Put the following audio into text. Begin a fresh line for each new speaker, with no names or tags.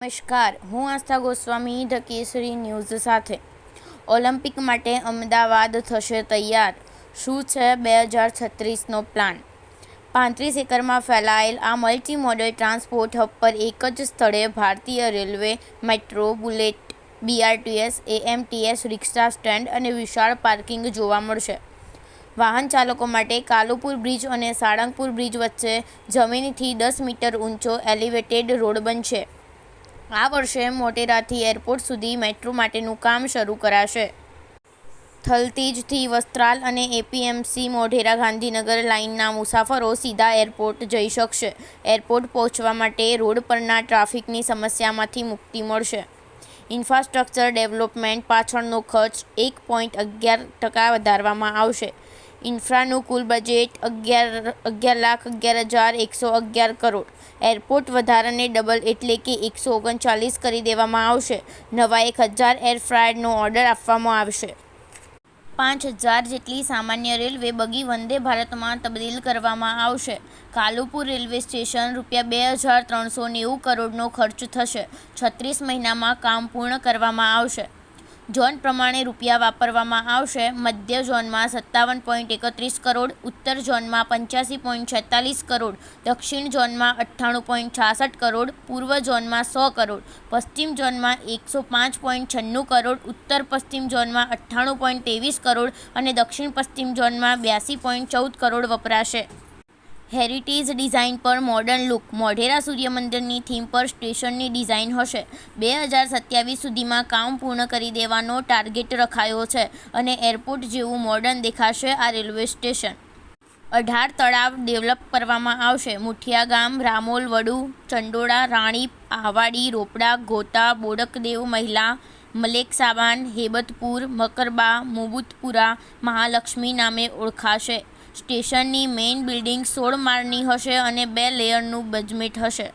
નમસ્કાર. હું Astha Goswami the Kesari news સાથે. ઓલિમ્પિક માટે અમદાવાદ થશે તૈયાર. શું છે બે હજાર છત્રીસનો પ્લાન? પાંત્રીસ એકરમાં ફેલાયેલ આ મલ્ટી મોડલ ટ્રાન્સપોર્ટ હબ પર એક જ સ્થળે ભારતીય railway, metro, bullet, BRTS, AMTS, રિક્ષા સ્ટેન્ડ અને વિશાળ પાર્કિંગ જોવા મળશે. વાહન ચાલકો માટે કાલુપુર બ્રિજ અને સાળંગપુર બ્રિજ વચ્ચે જમીનથી દસ મીટર ઊંચો એલિવેટેડ રોડ બનશે. આ વર્ષે મોટેરાથી એરપોર્ટ સુધી મેટ્રો માટેનું કામ શરૂ કરાશે. થલતીજથી વસ્ત્રાલ અને એપીએમસી મોઢેરા ગાંધીનગર લાઇનના મુસાફરો સીધા એરપોર્ટ જઈ શકશે. એરપોર્ટ પહોંચવા માટે રોડ પરના ટ્રાફિકની સમસ્યામાંથી મુક્તિ મળશે. ઇન્ફ્રાસ્ટ્રક્ચર ડેવલપમેન્ટ પાછળનો ખર્ચ એક પોઈન્ટ અગિયાર ટકા વધારવામાં આવશે. ઇન્ફ્રાનું કુલ બજેટ અગિયાર અગિયાર લાખ અગિયાર હજાર એકસો અગિયાર કરોડ. એરપોર્ટ વધારાને ડબલ એટલે કે એકસો ઓગણચાલીસ કરી દેવામાં આવશે. નવા એક હજાર એર ફ્રાયરનો ઓર્ડર આપવામાં આવશે. પાંચ હજાર જેટલી સામાન્ય રેલવે બગી વંદે ભારતમાં તબદીલ કરવામાં આવશે. કાલુપુર રેલવે સ્ટેશન રૂપિયા બે હજાર ત્રણસો નેવું કરોડનો ખર્ચ થશે. છત્રીસ મહિનામાં કામ પૂર્ણ કરવામાં આવશે. ઝોન પ્રમાણે રૂપિયા વાપરવામાં આવશે. મધ્ય ઝોનમાં સત્તાવન પોઈન્ટ એકત્રીસ કરોડ, ઉત્તર ઝોનમાં પંચ્યાસી પોઈન્ટ છેતાલીસ કરોડ, દક્ષિણ ઝોનમાં અઠ્ઠાણું પોઈન્ટ છાસઠ કરોડ, પૂર્વ ઝોનમાં સો કરોડ, પશ્ચિમ ઝોનમાં એકસો પાંચ પોઈન્ટ છન્નું કરોડ, ઉત્તર પશ્ચિમ ઝોનમાં અઠ્ઠાણું પોઈન્ટ ત્રેવીસ કરોડ અને દક્ષિણ પશ્ચિમ ઝોનમાં બ્યાસી પોઈન્ટ ચૌદ કરોડ વપરાશે. હેરિટેજ ડિઝાઇન પર મોડર્ન લુક મોઢેરા સૂર્ય મંદિરની થીમ પર સ્ટેશનની ડિઝાઇન હશે. બે હજાર સત્યાવીસ સુધીમાં કામ પૂર્ણ કરી દેવાનો ટાર્ગેટ રખાયો છે અને એરપોર્ટ જેવું મોડર્ન દેખાશે આ રેલવે સ્ટેશન અઢાર તળાવ ડેવલપ કરવામાં આવશે. મુઠિયા ગામ, રામોલ વડુ, ચંડોળા રાણીપ આહવાડી રોપડા, ગોતા, બોડકદેવ મહિલા, મલેક સાબાન, હેબતપુર, મકરબા, મુબુતપુરા, મહાલક્ષ્મી નામે ઓળખાશે. સ્ટેશનની મેઇન બિલ્ડિંગ સોળ માળની હશે અને બે લેયરનું બજમેટ હશે.